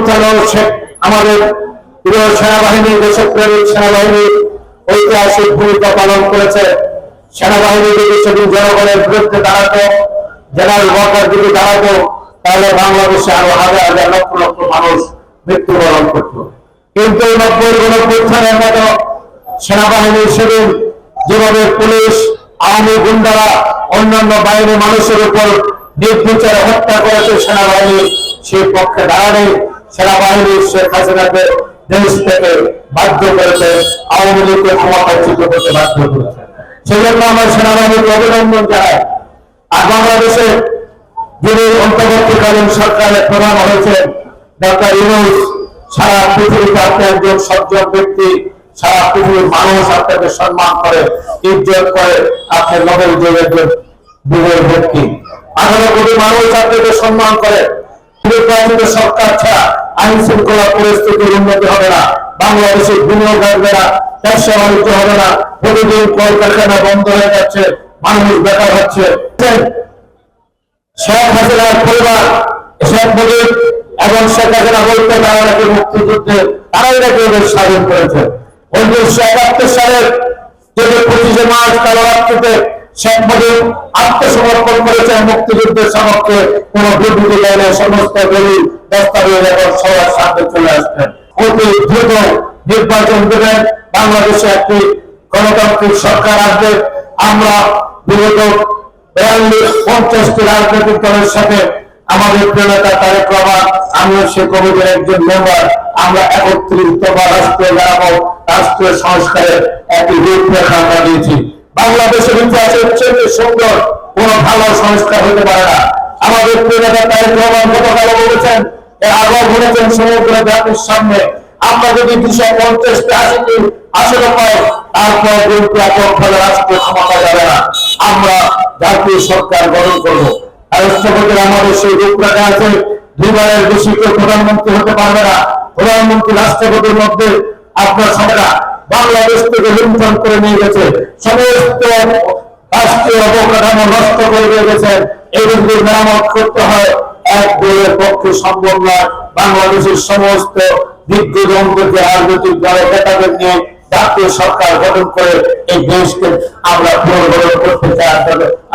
অভ্যুত্থান আমাদের প্রিয় সেনাবাহিনী দেশপ্রেমিক সেনাবাহিনী, ঐতিহাসিক ভূমিকা পালন করেছে। সেনাবাহিনী যদি সেদিন জনগণের বিরুদ্ধে দাঁড়াতো, জেনারেল ওয়াকার যদি দাঁড়াতো, তাহলে বাংলাদেশে আরও হাজার হাজার লক্ষ লক্ষ মানুষ মৃত্যুবরণ করত। কিন্তু নব্বই গণপ্রত্যানের মতো সেনাবাহিনী সেদিন যেভাবে পুলিশ, আওয়ামী গুন্ডারা, অন্যান্য বাহিনী মানুষের উপর নির্বিচারে হত্যা করেছে সেনাবাহিনী, সেই পক্ষে দাঁড়ানে সেনাবাহিনী শেখ হাসিনাকে দেশ থেকে বাধ্য করেছে, আওয়ামী লীগকে ক্ষমতাচ্যুত করতে বাধ্য করেছে। সেই আমার সেনাবাহিনীকে অভিনন্দন জানাই। আর বাংলাদেশে যিনি অন্তর্বর্তীকালীন সরকারের প্রধান হয়েছেন, ডক্টর ইউনুস, সারা পৃথিবীতে আপনি একজন সজ্জন ব্যক্তি, সারা পৃথিবীর মানুষ আপনাকে সম্মান করে, ইজ্জত করে, আপনি নোবেল জয়ের যুগের ব্যক্তি। আঠারো কোটি মানুষ আপনাকে সম্মান করে। সরকার আইন পরিস্থিতির উন্নতি হবে না। বাংলাদেশে বিনিয়োগ ব্যবসা বাণিজ্য হবে না। প্রতিদিন কলকারখানা বন্ধ হয়ে যাচ্ছে। মানুষ বেকার হচ্ছে। শেখ হাসিনার পরিবার, শেখ মুজিব এবং শেখ হাসিনা বলতে তারা নাকি মুক্তিযুদ্ধে তারাই নাকি ওদের স্বাধীন করেছে। উনিশশো একাত্তর সালের যদি পঁচিশে মার্চ কালো রাত্রিতে শেখ আত্মসমর্পণ করেছেন মুক্তিযুদ্ধের সমক্ষে কোন বিবৃতি দেয় সমস্ত দলিল দস্তাবেজ এবং সবার সাথে চলে আসবেন অতি দ্রুত নির্বাচন দেবেন বাংলাদেশে একটি গণতান্ত্রিক সরকার আসবে। আমরা বিগত বিয়াল্লিশ, পঞ্চাশটি রাজনৈতিক দলের সাথে আমাদের প্রিয়তা তারেক রহমান, আমিও সে কমিটির একজন মেম্বার আমরা একত্রিত দফা রাষ্ট্রীয় রাষ্ট্রীয় সংস্কারের একটি রূপরেখা আমরা দিয়েছি। বাংলাদেশের ইতিহাসের চেয়ে সুন্দর কোন ভালো সংস্কার হতে পারে না। আমাদের প্রিয়তা তারেক রহমান গতকাল বলেছেন আগেও বলেছেন সমগ্র জাতির সামনে আমরা যদি দুশো আসলে পাই, তারপর রাষ্ট্র ক্ষমতা যাবে না। আমরা জাতীয় সরকার গঠন করব। রাষ্ট্রপতির আমাদের সেই রূপরেখা আছে, দুইবারের বেশি কেউ প্রধানমন্ত্রী হতে পারবে না। প্রধানমন্ত্রী, রাষ্ট্রপতির মধ্যে আপনার সরকার বাংলাদেশ থেকে লুণ্ঠন করে নিয়ে গেছে। সমস্ত রাষ্ট্রীয় অবকাঠামো নষ্ট করে দিয়ে গেছেন এগুলি মেরামত করতে হয়। এক দলের পক্ষে সম্ভব নয়। বাংলাদেশের সমস্ত দিগ্গজনকে রাজনৈতিক দলের নেতাদের নিয়ে জাতীয় সরকার গঠন করে এই দেশকে আমরা পুনর্গঠন করতে চাই।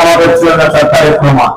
আমাদের প্রিয় নেতা তারেক রহমান।